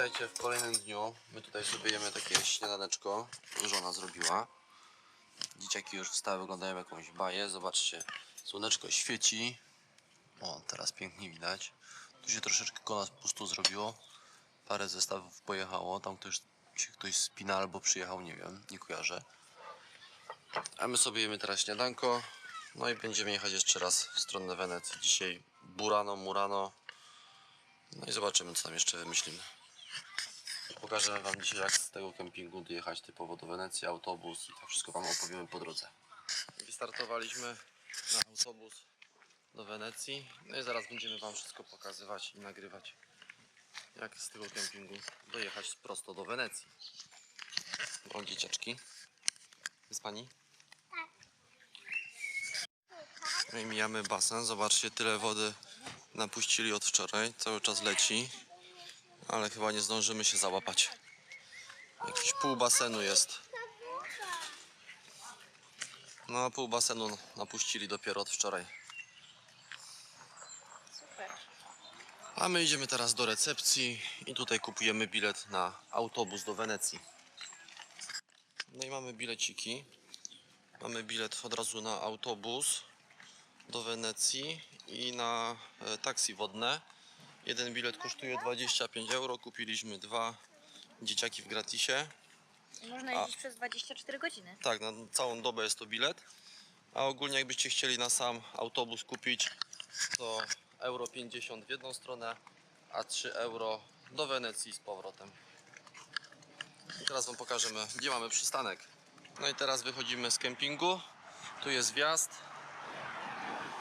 Witajcie w kolejnym dniu. My tutaj sobie jemy takie śniadaneczko. Żona zrobiła. Dzieciaki już wstały, oglądają jakąś baję. Zobaczcie, słoneczko świeci. O, teraz pięknie widać. Tu się troszeczkę koła pusto zrobiło. Parę zestawów pojechało. Tam ktoś się ktoś spina albo przyjechał, nie wiem, nie kojarzę. A my sobie jemy teraz śniadanko. No i będziemy jechać jeszcze raz w stronę Wenecji. Dzisiaj Burano, Murano. No i zobaczymy, co tam jeszcze wymyślimy. Pokażę Wam dzisiaj, jak z tego kempingu dojechać typowo do Wenecji, autobus i to wszystko Wam opowiemy po drodze. Wystartowaliśmy na autobus do Wenecji. No i zaraz będziemy Wam wszystko pokazywać i nagrywać, jak z tego kempingu dojechać prosto do Wenecji. O, dzieciaczki. Jest Pani? No i mijamy basen. Zobaczcie, tyle wody napuścili od wczoraj. Cały czas leci. Ale chyba nie zdążymy się załapać. Jakiś pół basenu jest. No, pół basenu napuścili dopiero od wczoraj. A my idziemy teraz do recepcji i tutaj kupujemy bilet na autobus do Wenecji. No i mamy bileciki. Mamy bilet od razu na autobus do Wenecji i na e, taksi wodne. Jeden bilet kosztuje 25 euro. Kupiliśmy dwa dzieciaki w gratisie. Można jeździć przez 24 godziny. Tak, na całą dobę jest to bilet. A ogólnie jakbyście chcieli na sam autobus kupić, to euro 50 w jedną stronę, a 3 euro do Wenecji z powrotem. I teraz Wam pokażemy, gdzie mamy przystanek. No i teraz wychodzimy z kempingu. Tu jest wjazd.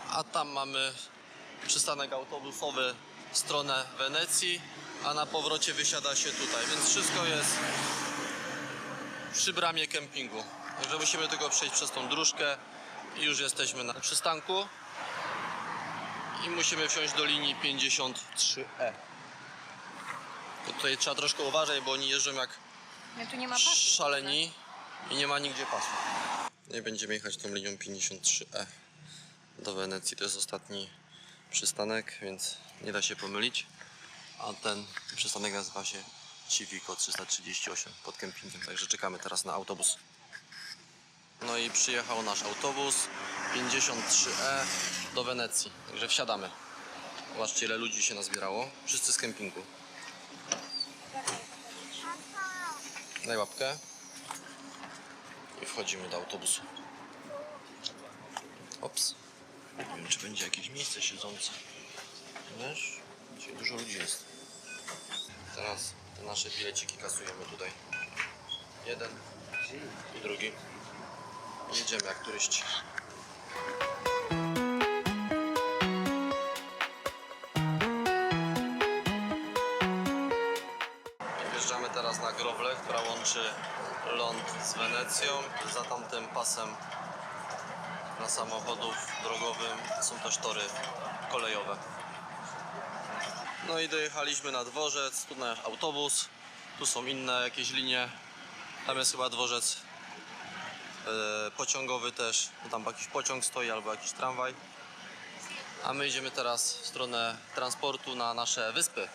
A tam mamy przystanek autobusowy w stronę Wenecji, a na powrocie wysiada się tutaj, więc wszystko jest przy bramie kempingu. Także musimy tylko przejść przez tą dróżkę i już jesteśmy na przystanku. I musimy wsiąść do linii 53E. To tutaj trzeba troszkę uważać, bo oni jeżdżą jak No nie ma pasu. szaleni i nie ma nigdzie pasu. No i będziemy jechać tą linią 53E do Wenecji. To jest ostatni przystanek, więc nie da się pomylić. A ten przystanek nazywa się Civico 338 pod kempingiem. Także czekamy teraz na autobus. No i przyjechał nasz autobus 53E do Wenecji. Także wsiadamy. Zobaczcie ile ludzi się nazbierało. Wszyscy z kempingu. Daj łapkę. I wchodzimy do autobusu. Ops. Nie wiem, czy będzie jakieś miejsce siedzące. Wiesz? Dzisiaj dużo ludzi jest. Teraz te nasze bileciki kasujemy tutaj. Jeden i drugi. Jedziemy jak turyści. Wjeżdżamy teraz na groblę, która łączy ląd z Wenecją. Za tamtym pasem dla samochodów drogowym są też tory kolejowe. No i dojechaliśmy na dworzec, tu nasz autobus, tu są inne jakieś linie. Tam jest chyba dworzec e, pociągowy też, tam jakiś pociąg stoi albo jakiś tramwaj. A my idziemy teraz w stronę transportu na nasze wyspy.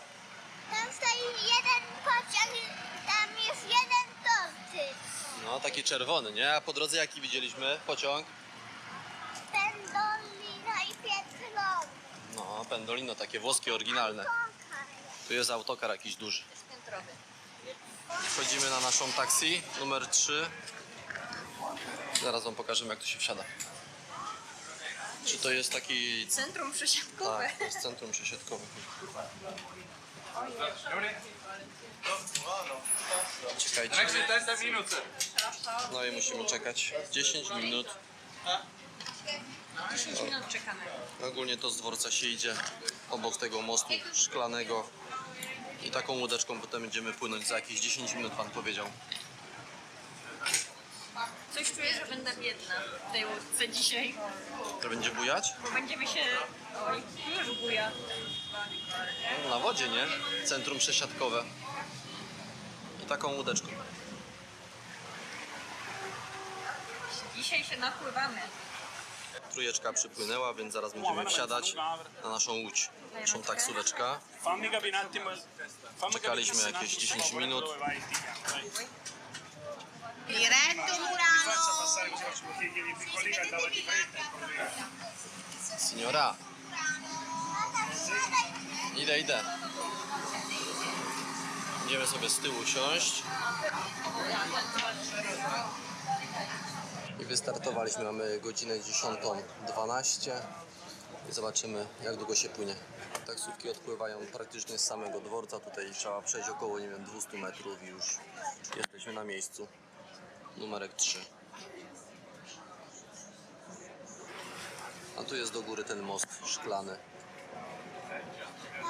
Tam stoi jeden pociąg, tam jest jeden torty. No, taki czerwony, nie? A po drodze jaki widzieliśmy? Pociąg? Pendolino i Pietlon. No, Pendolino, takie włoskie, oryginalne. Tu jest autokar jakiś duży. Wchodzimy na naszą taksi, numer 3. Zaraz wam pokażemy jak tu się wsiada. Czy to jest taki... Centrum przesiadkowe. Tak, to jest centrum przesiadkowe. Czekajcie. 30 minuten. No i musimy czekać 10 minut. 10 minut czekamy. Ogólnie to z dworca się idzie obok tego mostu szklanego. I taką łódeczką potem będziemy płynąć za jakieś 10 minut, pan powiedział. Coś czuję, że będę biedna w tej łódce dzisiaj, To będzie bujać? bo będziemy się... Oj, już buja. No, Na wodzie, nie? Centrum przesiadkowe. I taką łódeczką. Dzisiaj się napływamy. Trójeczka przypłynęła, więc zaraz będziemy wsiadać na naszą łódź. Naszą taksóweczkę. Czekaliśmy jakieś un 10 attimo minut. Diretto Murano. Signora, idę, idę. Idziemy sobie z tyłu siąść. I wystartowaliśmy, mamy godzinę 10.12 i zobaczymy jak długo się płynie. Taksówki odpływają praktycznie z samego dworca, tutaj trzeba przejść około, nie wiem, 200 metrów i już jesteśmy na miejscu. Numerek 3. A tu jest do góry ten most szklany.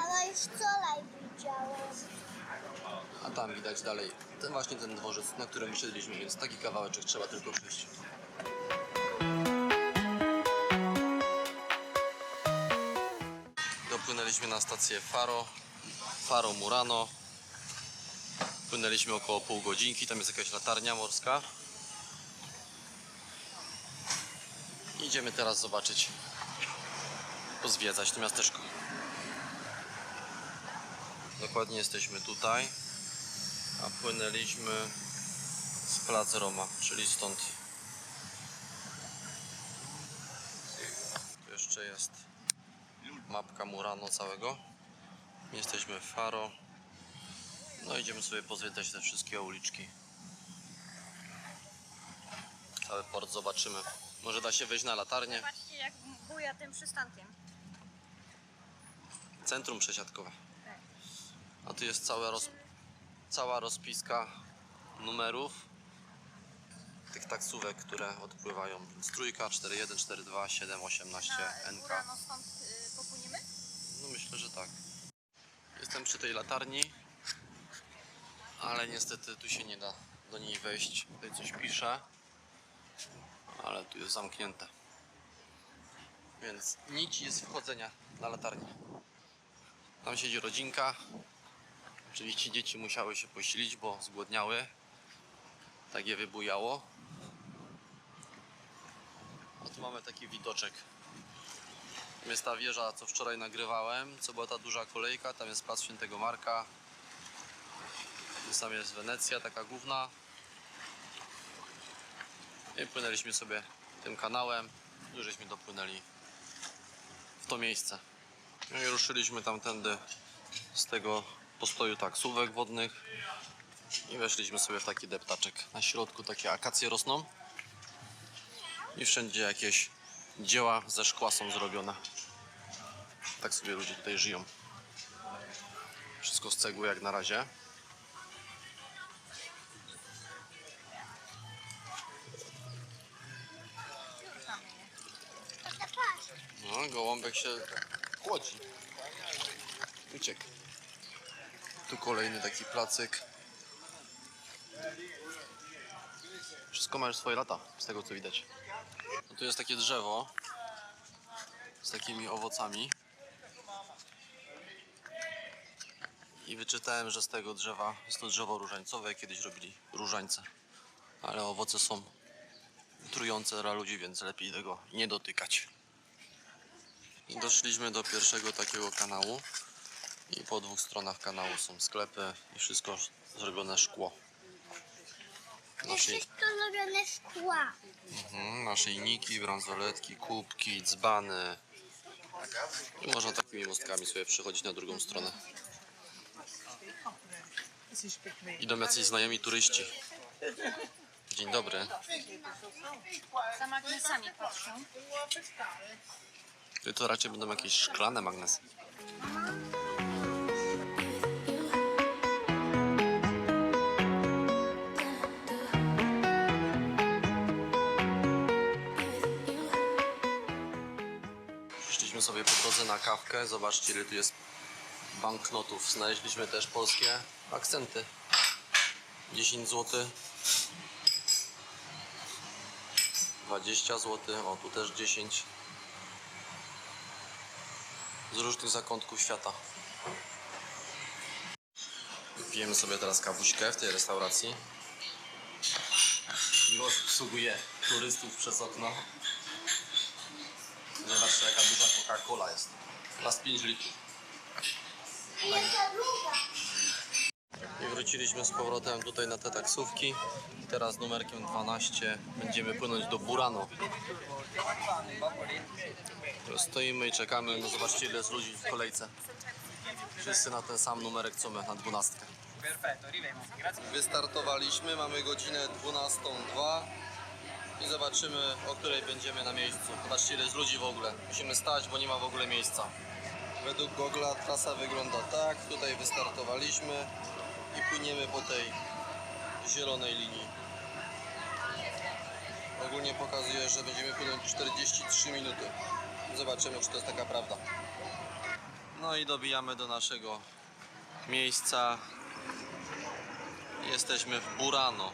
Ale już wczoraj. A tam widać dalej ten właśnie ten dworzec, na którym wysiedliśmy, więc taki kawałeczek trzeba tylko przejść. Dopłynęliśmy na stację Faro, Faro Murano. Płynęliśmy około pół godzinki, tam jest jakaś latarnia morska. Idziemy teraz zobaczyć, pozwiedzać to miasteczko. Dokładnie jesteśmy tutaj, a płynęliśmy z Plac Roma, czyli stąd. Jeszcze jest mapka Murano całego. Jesteśmy w Faro. No idziemy sobie pozwiedzać te wszystkie uliczki. Cały port zobaczymy. Może da się wejść na latarnię. Patrzcie jak buja tym przystankiem. Centrum przesiadkowe. A tu jest cała, roz... cała rozpiska numerów tych taksówek, które odpływają. Więc trójka, 41, 42, 7, 18, NK. Rano stąd y, popłyniemy? Że tak. Jestem przy tej latarni, ale niestety tu się nie da do niej wejść. Tutaj coś pisze, ale tu jest zamknięte. Więc nic jest wchodzenia na latarnię. Tam siedzi rodzinka. Oczywiście dzieci musiały się posilić, bo zgłodniały. Tak je wybujało. A tu mamy taki widoczek. Jest ta wieża, co wczoraj nagrywałem, co była ta duża kolejka, tam jest plac Świętego Marka. Tam jest Wenecja, taka główna. I płynęliśmy sobie tym kanałem, żeśmy dopłynęli w to miejsce. No i ruszyliśmy tamtędy z tego postoju taksówek wodnych i weszliśmy sobie w taki deptaczek. Na środku takie akacje rosną i wszędzie jakieś dzieła ze szkła są zrobione. Tak sobie ludzie tutaj żyją. Wszystko z cegły jak na razie. No, gołąbek się chłodzi. Uciekł. Tu kolejny taki placyk. Wszystko ma już swoje lata, z tego co widać. No tu jest takie drzewo z takimi owocami. I wyczytałem, że z tego drzewa jest to drzewo różańcowe. Kiedyś robili różańce. Ale owoce są trujące dla ludzi, więc lepiej tego nie dotykać. I doszliśmy do pierwszego takiego kanału. I po dwóch stronach kanału są sklepy i wszystko zrobione szkło. To Nasze, wszystko zrobione z szkła. mhm, naszyjniki, bransoletki, kubki, dzbany. I można takimi mostkami sobie przechodzić na drugą stronę. Idą jacyś znajomi turyści. Dzień dobry. Za magnesami patrzą. To raczej będą jakieś szklane magnesy. Sobie po drodze na kawkę. Zobaczcie ile tu jest banknotów. Znaleźliśmy też polskie akcenty. 10 zł. 20 zł. O, tu też 10 z różnych zakątków świata. Pijemy sobie teraz kawuśkę w tej restauracji. Miłosz obsługuje turystów przez okno. Zobaczcie jaka duża Coca-Cola jest. Las 5 litrów. I wróciliśmy z powrotem tutaj na te taksówki. I teraz numerkiem 12 będziemy płynąć do Burano. Stoimy i czekamy. No zobaczcie ile jest ludzi w kolejce. Wszyscy na ten sam numerek co my, na 12. Perfetto, arriviamo. Grazie. Wystartowaliśmy, mamy godzinę 12.02 i zobaczymy o której będziemy na miejscu. Zobaczcie ile jest ludzi w ogóle. Musimy stać, bo nie ma w ogóle miejsca. Według Google'a trasa wygląda tak. Tutaj wystartowaliśmy i płyniemy po tej zielonej linii. Ogólnie pokazuje, że będziemy płynąć 43 minuty. Zobaczymy, czy to jest taka prawda. No i dobijamy do naszego miejsca. Jesteśmy w Burano.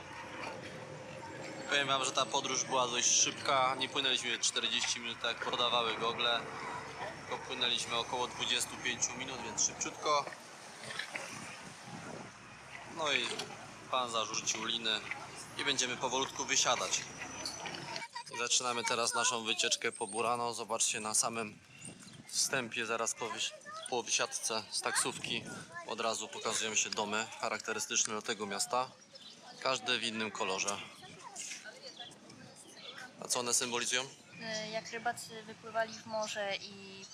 Powiem wam, że ta podróż była dość szybka. Nie płynęliśmy 40 minut, tak jak podawały gogle. Tylko płynęliśmy około 25 minut, więc szybciutko. No i pan zarzucił liny i będziemy powolutku wysiadać. Zaczynamy teraz naszą wycieczkę po Burano. Zobaczcie na samym wstępie, zaraz po, wysi- po wysiadce z taksówki od razu pokazują się domy charakterystyczne dla tego miasta. Każdy w innym kolorze. A co one symbolizują? Y, Jak rybacy wypływali w morze i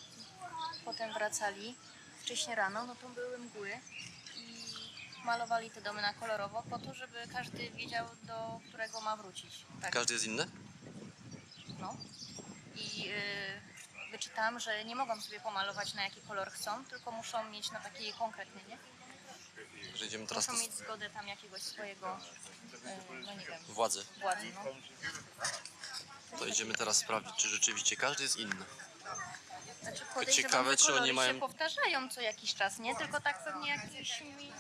potem wracali wcześnie rano, no to były mgły i malowali te domy na kolorowo po to, żeby każdy wiedział, do którego ma wrócić. Tak, Każdy jest inny? no. I y, wyczytałam, że nie mogą sobie pomalować na jaki kolor chcą, tylko muszą mieć na taki konkretny, nie? Że idziemy teraz Muszą mieć zgodę tam jakiegoś swojego, y, no nie wiem, władzy. władzy, no. To idziemy teraz sprawdzić, czy rzeczywiście każdy jest inny. Znaczy podejrzewam, ciekawe, że czy oni kolory mają- się powtarzają co jakiś czas, nie? Tylko tak pewnie jakiś mi...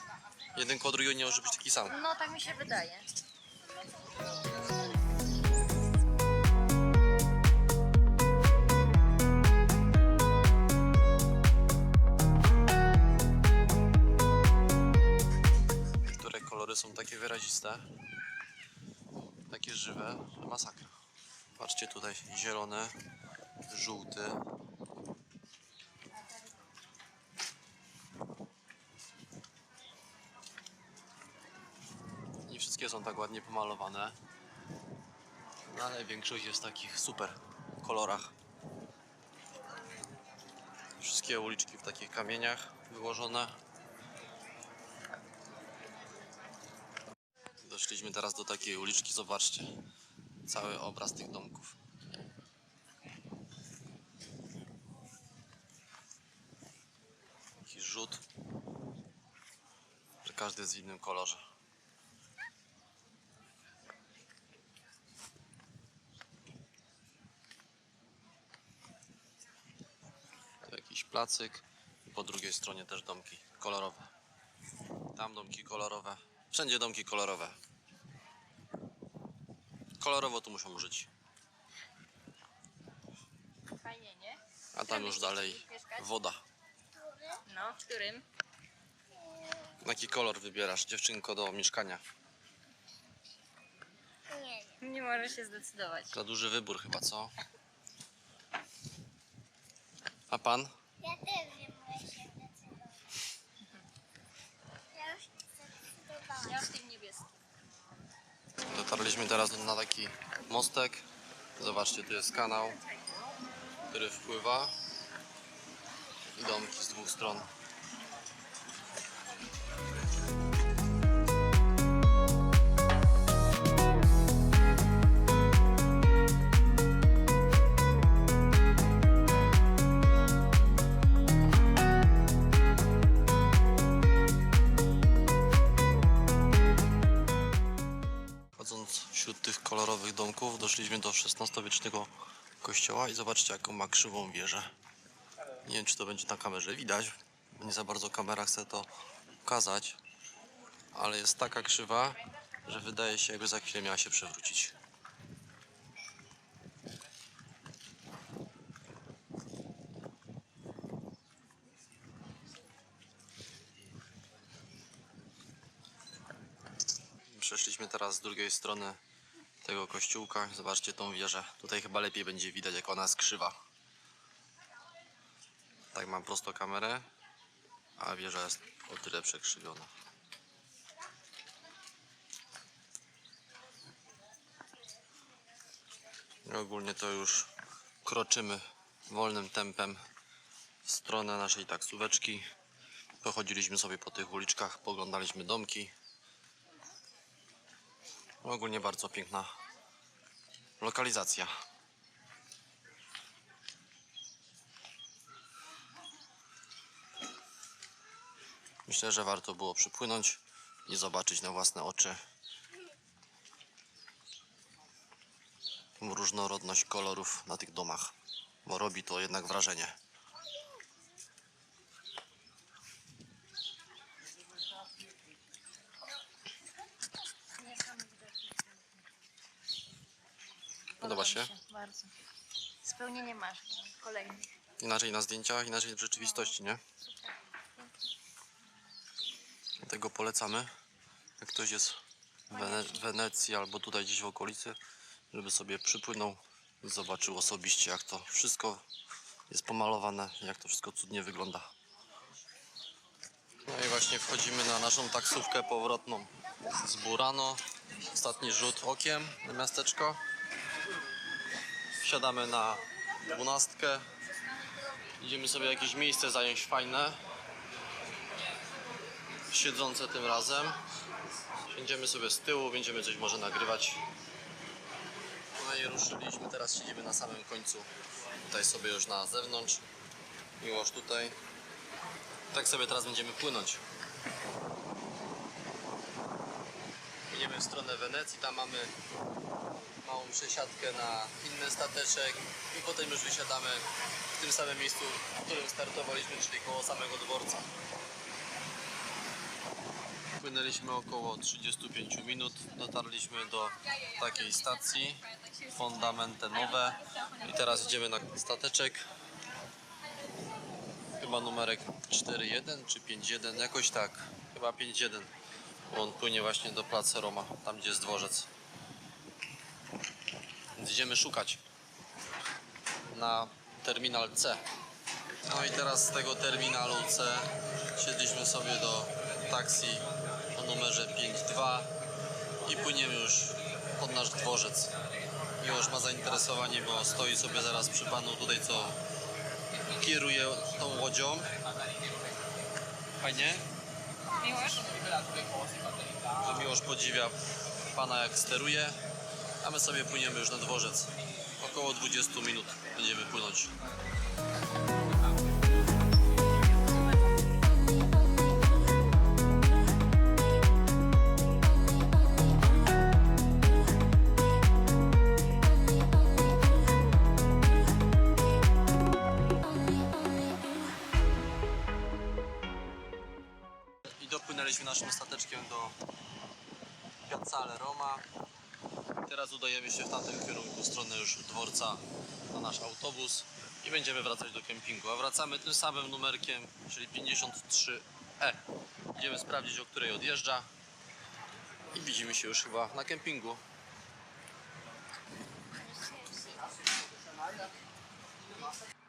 Jeden kolor nie może być taki sam. No tak mi się wydaje. Niektóre kolory są takie wyraziste, takie żywe, że masakra. Patrzcie tutaj, zielony, żółty. Nie wszystkie są tak ładnie pomalowane, no ale większość jest w takich super kolorach. Wszystkie uliczki w takich kamieniach wyłożone. Doszliśmy teraz do takiej uliczki, zobaczcie. Cały obraz tych domków. Taki rzut, że każdy jest w innym kolorze. Tu jakiś placyk i po drugiej stronie też domki kolorowe. Tam domki kolorowe. Wszędzie domki kolorowe. Kolorowo tu muszą żyć. Fajnie, nie? A tam już dalej woda. No, w którym? Jaki kolor wybierasz, dziewczynko, do mieszkania? Nie wiem. Nie może się zdecydować. Za duży wybór chyba, co? A pan? Ja też nie mogę się zdecydować. Ja już zdecydowałam. Ja w tym niebieskim. Dotarliśmy teraz na taki mostek. Zobaczcie, tu jest kanał, który wpływa. I domki z dwóch stron. Domków, doszliśmy do XVI-wiecznego kościoła i zobaczcie, jaką ma krzywą wieżę. Nie wiem, czy to będzie na kamerze widać, bo nie za bardzo kamera chce to pokazać, ale jest taka krzywa, że wydaje się, jakby za chwilę miała się przewrócić. Przeszliśmy teraz z drugiej strony tego kościółka. Zobaczcie tą wieżę. Tutaj chyba lepiej będzie widać, jak ona jest krzywa. Tak mam prosto kamerę, a wieża jest o tyle przekrzywiona. I ogólnie to już kroczymy wolnym tempem w stronę naszej taksóweczki. Pochodziliśmy sobie po tych uliczkach, poglądaliśmy domki. Ogólnie bardzo piękna lokalizacja. Myślę, że warto było przypłynąć i zobaczyć na własne oczy różnorodność kolorów na tych domach, bo robi to jednak wrażenie. Podoba się? Bardzo. Spełnienie masz. Kolejny. Inaczej na zdjęciach, inaczej w rzeczywistości, nie? Dlatego polecamy, jak ktoś jest w Wene- Wenecji albo tutaj gdzieś w okolicy, żeby sobie przypłynął i zobaczył osobiście, jak to wszystko jest pomalowane, jak to wszystko cudnie wygląda. No i właśnie wchodzimy na naszą taksówkę powrotną z Burano. Ostatni rzut okiem na miasteczko. Wsiadamy na dwunastkę. Idziemy sobie jakieś miejsce zająć fajne. Siedzące tym razem. Siędziemy sobie z tyłu, będziemy coś może nagrywać. No i ruszyliśmy, teraz siedzimy na samym końcu. Tutaj sobie już na zewnątrz. Miłość tutaj. Tak sobie teraz będziemy płynąć. Płyniemy w stronę Wenecji, tam mamy małą przesiadkę na inny stateczek i potem już wysiadamy w tym samym miejscu, w którym startowaliśmy, czyli koło samego dworca. Płynęliśmy około 35 minut, dotarliśmy do takiej stacji Fondamente Nowe. I teraz idziemy na stateczek. Chyba numerek 4.1 czy 5.1, jakoś tak, chyba 5.1 bo on płynie właśnie do Placu Roma, tam gdzie jest dworzec. Więc idziemy szukać na terminal C. No i teraz z tego terminalu C siedliśmy sobie do taksi o numerze 52 i płyniemy już pod nasz dworzec. Miłosz ma zainteresowanie, bo stoi sobie zaraz przy panu tutaj, co kieruje tą łodzią. Fajnie? Miłosz? że Miłosz podziwia pana jak steruje, a my sobie płyniemy już na dworzec. Około 20 minut będziemy płynąć. I dopłynęliśmy naszym stateczkiem do Piazzale Roma. Teraz udajemy się w tamtym kierunku, w stronę już dworca na nasz autobus i będziemy wracać do kempingu. A wracamy tym samym numerkiem, czyli 53E. Idziemy sprawdzić, o której odjeżdża i widzimy się już chyba na kempingu.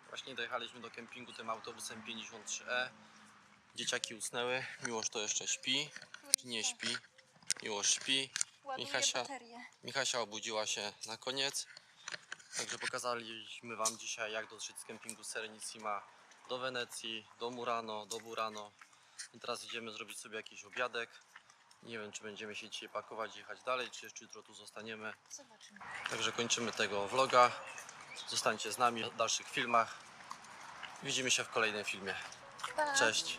Właśnie dojechaliśmy do kempingu tym autobusem 53E. Dzieciaki usnęły, Miłosz to jeszcze śpi, nie śpi. Miłosz śpi, Michasia, baterię. Michasia obudziła się na koniec. Także pokazaliśmy Wam dzisiaj, jak dotrzeć z kempingu Serenissima do Wenecji, do Murano, do Burano. I teraz idziemy zrobić sobie jakiś obiadek. Nie wiem, czy będziemy się dzisiaj pakować i jechać dalej, czy jeszcze jutro tu zostaniemy. Zobaczymy. Także kończymy tego vloga. Zostańcie z nami w dalszych filmach. Widzimy się w kolejnym filmie. Pa. Cześć!